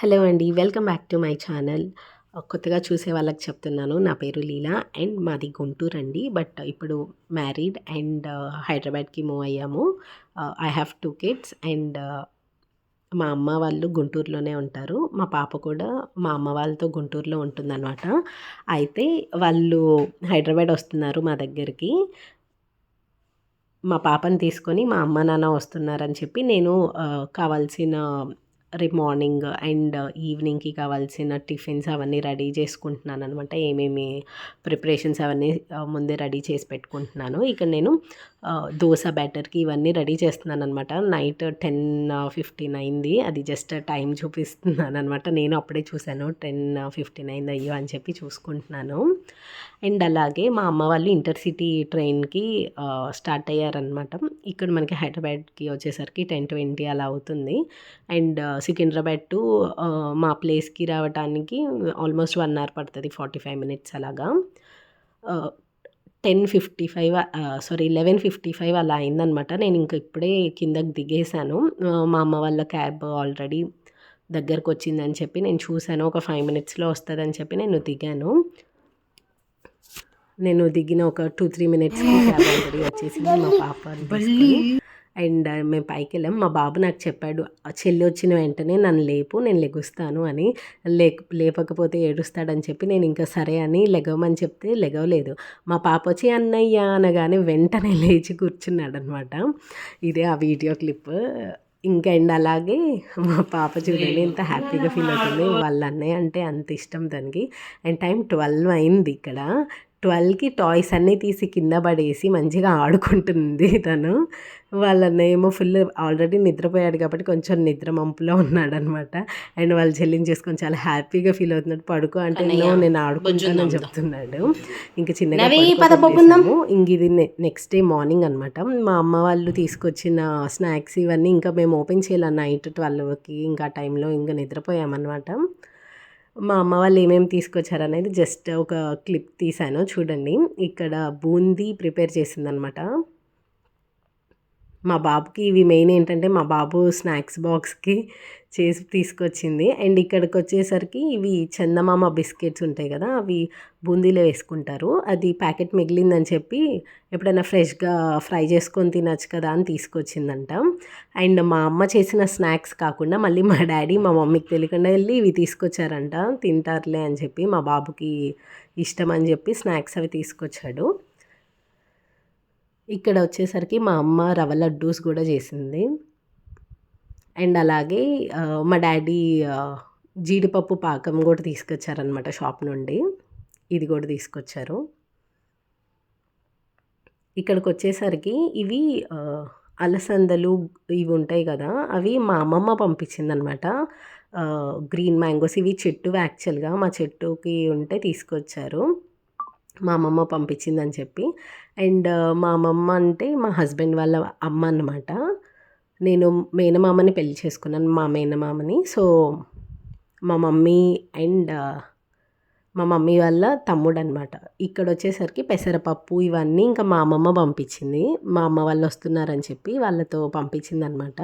Hello అండి welcome back to my channel. కొత్తగా చూసే వాళ్ళకి చెప్తున్నాను నా పేరు లీలా అండ్ మాది గుంటూరు అండి. బట్ ఇప్పుడు మ్యారీడ్ అండ్ హైదరాబాద్కి మూవ్ అయ్యాము. I have two kids and మా అమ్మ వాళ్ళు గుంటూరులోనే ఉంటారు. మా పాప కూడా మా అమ్మ వాళ్ళతో గుంటూరులో ఉంటుందన్నమాట. అయితే వాళ్ళు హైదరాబాద్ వస్తున్నారు మా దగ్గరికి. మా పాపని తీసుకొని మా అమ్మ నాన్న వస్తున్నారని చెప్పి నేను కావాల్సిన రేపు మార్నింగ్ అండ్ ఈవినింగ్కి కావాల్సిన టిఫిన్స్ అవన్నీ రెడీ చేసుకుంటున్నాను అనమాట ఏమేమి ప్రిపరేషన్స్ అవన్నీ ముందే రెడీ చేసి పెట్టుకుంటున్నాను. ఇక్కడ నేను దోశ బ్యాటర్కి ఇవన్నీ రెడీ చేస్తున్నాను అనమాట నైట్ టెన్ ఫిఫ్టీన్ అయింది. అది జస్ట్ టైం చూపిస్తున్నాను అనమాట నేను అప్పుడే చూశాను టెన్ ఫిఫ్టీన్ అయింది అయ్యో అని చెప్పి చూసుకుంటున్నాను. అండ్ అలాగే మా అమ్మ వాళ్ళు ఇంటర్సిటీ ట్రైన్కి స్టార్ట్ అయ్యారనమాట ఇక్కడ మనకి హైదరాబాద్కి వచ్చేసరికి టెన్ ట్వంటీ అలా అవుతుంది. అండ్ సికింద్రాబాద్ టు మా ప్లేస్కి రావడానికి ఆల్మోస్ట్ వన్ అవర్ పడుతుంది ఫార్టీ ఫైవ్ మినిట్స్ అలాగా. Ten fifty five sorry eleven fifty five అలా అయిందనమాట. నేను ఇంక ఇప్పుడే కిందకి దిగేశాను. మా అమ్మ వాళ్ళ క్యాబ్ ఆల్రెడీ దగ్గరకు వచ్చిందని చెప్పి నేను చూశాను. ఒక ఫైవ్ మినిట్స్లో వస్తుందని చెప్పి నేను దిగాను. నేను దిగిన ఒక టూ త్రీ మినిట్స్కి క్యాబ్ ఆల్రెడీ వచ్చేసింది మా పాప అండ్ మేము పైకి వెళ్ళాం. మా బాబు నాకు చెప్పాడు "ఆ చెల్లి వచ్చిన వెంటనే నన్ను లేపు నేను లెగుస్తాను అని. లేక లేపకపోతే ఏడుస్తాడని చెప్పి నేను ఇంకా సరే అని లెగవమని చెప్తే లెగవలేదు. మా పాప వచ్చి అన్నయ్య అనగానే వెంటనే లేచి కూర్చున్నాడు అనమాట ఇదే ఆ వీడియో క్లిప్. ఇంకా అండ్ అలాగే మా పాప చూడండి ఎంత హ్యాపీగా ఫీల్ అవుతుంది. వాళ్ళ అన్నయ్య అంటే అంత ఇష్టం దానికి అండ్ టైం ట్వెల్వ్ అయింది ఇక్కడ. ట్వెల్వ్కి టాయ్స్ అన్నీ తీసి కింద పడేసి మంచిగా ఆడుకుంటుంది తను. వాళ్ళ అన్నయ్య ఏమో ఫుల్ ఆల్రెడీ నిద్రపోయాడు కాబట్టి కొంచెం నిద్ర మంపులో ఉన్నాడు అనమాట అండ్ వాళ్ళు చెల్లిని చేసుకొని చాలా హ్యాపీగా ఫీల్ అవుతున్నాడు. పడుకో అంటే "No, నేను ఆడుకుంటానని. చెప్తున్నాడు. ఇంకా చిన్నగా. ఇంక ఇది నెక్స్ట్ డే మార్నింగ్ అనమాట మా అమ్మ వాళ్ళు తీసుకొచ్చిన స్నాక్స్ ఇవన్నీ ఇంకా మేము ఓపెన్ చేయాలి నైట్ ట్వెల్వ్కి. ఇంకా టైంలో ఇంకా నిద్రపోయామన్నమాట. మా అమ్మ వాళ్ళు ఏమేమి తీసుకొచ్చారనేది జస్ట్ ఒక క్లిప్ తీశాను చూడండి. ఇక్కడ బూందీ ప్రిపేర్ చేసిందనమాట. మా బాబుకి ఇవి మెయిన్ ఏంటంటే మా బాబు స్నాక్స్ బాక్స్కి చేసి తీసుకొచ్చింది. అండ్ ఇక్కడికి వచ్చేసరికి ఇవి చందమామ బిస్కెట్స్ ఉంటాయి కదా అవి బూందీలో వేసుకుంటారు. అది ప్యాకెట్ మిగిలిందని చెప్పి ఎప్పుడైనా ఫ్రెష్గా ఫ్రై చేసుకొని తినచ్చు కదా అని తీసుకొచ్చిందంట. అండ్ మా అమ్మ చేసిన స్నాక్స్ కాకుండా మళ్ళీ మా డాడీ మా మమ్మీకి తెలియకుండా వెళ్ళి ఇవి తీసుకొచ్చారంట. తింటారులే అని చెప్పి మా బాబుకి ఇష్టం అని చెప్పి స్నాక్స్ అవి తీసుకొచ్చాడు. ఇక్కడ వచ్చేసరికి మా అమ్మ రవ్వ లడ్డూస్ కూడా చేసింది. అండ్ అలాగే మా డాడీ జీడిపప్పు పాకం కూడా తీసుకొచ్చారనమాట షాప్ నుండి. ఇది కూడా తీసుకొచ్చారు. ఇక్కడికి వచ్చేసరికి ఇవి అలసందలు ఇవి ఉంటాయి కదా అవి మా అమ్మమ్మ పంపించిందనమాట గ్రీన్ మ్యాంగోస్ ఇవి చెట్టు యాక్చువల్గా మా చెట్టుకి ఉంటే తీసుకొచ్చారు. మా అమ్మమ్మ పంపించిందని చెప్పి. అండ్ మా అమ్మమ్మ అంటే మా హస్బెండ్ వాళ్ళ అమ్మ అనమాట నేను మేనమామని పెళ్ళి చేసుకున్నాను మా మేనమామని. సో మా మమ్మీ అండ్ మా మమ్మీ వాళ్ళ తమ్ముడు అనమాట ఇక్కడ వచ్చేసరికి పెసరపప్పు ఇవన్నీ ఇంకా మా అమ్మమ్మ పంపించింది. మా అమ్మ వాళ్ళు వస్తున్నారని చెప్పి వాళ్ళతో పంపించింది అనమాట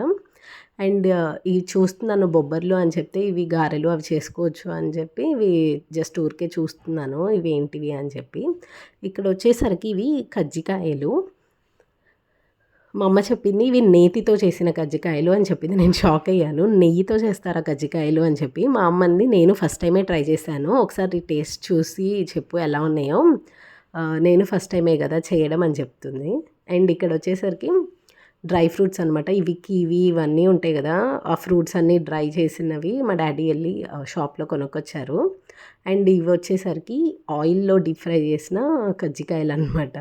అండ్ ఇవి చూస్తున్నాను బొబ్బర్లు అని చెప్తే ఇవి గారెలు అవి చేసుకోవచ్చు అని చెప్పి ఇవి జస్ట్ ఊరికే చూస్తున్నాను ఇవి ఏంటివి అని చెప్పి. ఇక్కడ వచ్చేసరికి ఇవి కజ్జికాయలు. మా అమ్మ చెప్పింది ఇవి నేతితో చేసిన కజ్జికాయలు అని చెప్పింది. నేను షాక్ అయ్యాను. నెయ్యితో చేస్తారా కజ్జికాయలు అని చెప్పి. మా అమ్మంది నేను ఫస్ట్ టైమే ట్రై చేశాను. ఒకసారి టేస్ట్ చూసి చెప్పు ఎలా ఉన్నాయో. నేను ఫస్ట్ టైమే కదా చేయడం అని చెప్తుంది. అండ్ ఇక్కడ వచ్చేసరికి డ్రై ఫ్రూట్స్ అనమాట ఇవి కివి ఇవన్నీ ఉంటాయి కదా ఆ ఫ్రూట్స్ అన్నీ డ్రై చేసినవి మా డాడీ వెళ్ళి షాప్లో కొనుక్కొచ్చారు. అండ్ ఇవి వచ్చేసరికి ఆయిల్లో డీప్ ఫ్రై చేసిన కజ్జికాయలు అనమాట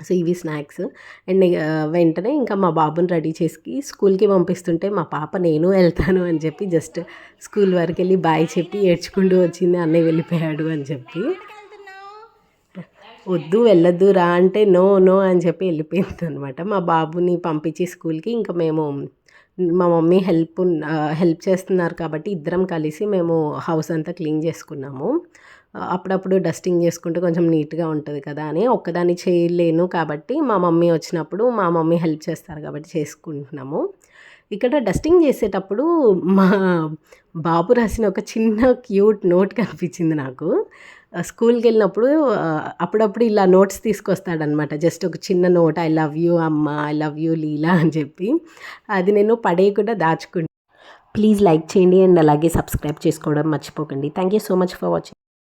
సో ఇవి స్నాక్స్. అండ్ వెంటనే ఇంకా మా బాబుని రెడీ చేసి స్కూల్కి పంపిస్తుంటే మా పాప నేను వెళ్తాను అని చెప్పి జస్ట్ స్కూల్ వరకు వెళ్ళి బాయ్ చెప్పి ఏడ్చుకుంటూ వచ్చింది అన్నయ్య వెళ్ళిపోయాడు అని చెప్పి. వద్దు వెళ్ళొద్దు రా అంటే నో నో అని చెప్పి వెళ్ళిపోయింది అనమాట మా బాబుని పంపించి స్కూల్కి ఇంకా మేము మా మమ్మీ హెల్ప్ హెల్ప్ చేస్తున్నారు కాబట్టి ఇద్దరం కలిసి మేము హౌస్ అంతా క్లీన్ చేసుకున్నాము. అప్పుడప్పుడు డస్టింగ్ చేసుకుంటే కొంచెం నీట్గా ఉంటుంది కదా అని ఒక్కదాన్ని చేయలేను కాబట్టి మా మమ్మీ వచ్చినప్పుడు మా మమ్మీ హెల్ప్ చేస్తారు కాబట్టి చేసుకుంటున్నాము. ఇక్కడ డస్టింగ్ చేసేటప్పుడు మా బాబు రాసిన ఒక చిన్న క్యూట్ నోట్ కనిపించింది నాకు. స్కూల్కి వెళ్ళినప్పుడు అప్పుడప్పుడు ఇలా నోట్స్ తీసుకొస్తాడనమాట. జస్ట్ ఒక చిన్న నోట్ ఐ లవ్ యూ అమ్మ ఐ లవ్ యూ లీలా అని చెప్పి. అది నేను పడేయకుండా దాచుకుంటాను ప్లీజ్ లైక్ చేయండి అండ్ అలాగే సబ్స్క్రైబ్ చేసుకోవడం మర్చిపోకండి. Thank you so much for watching.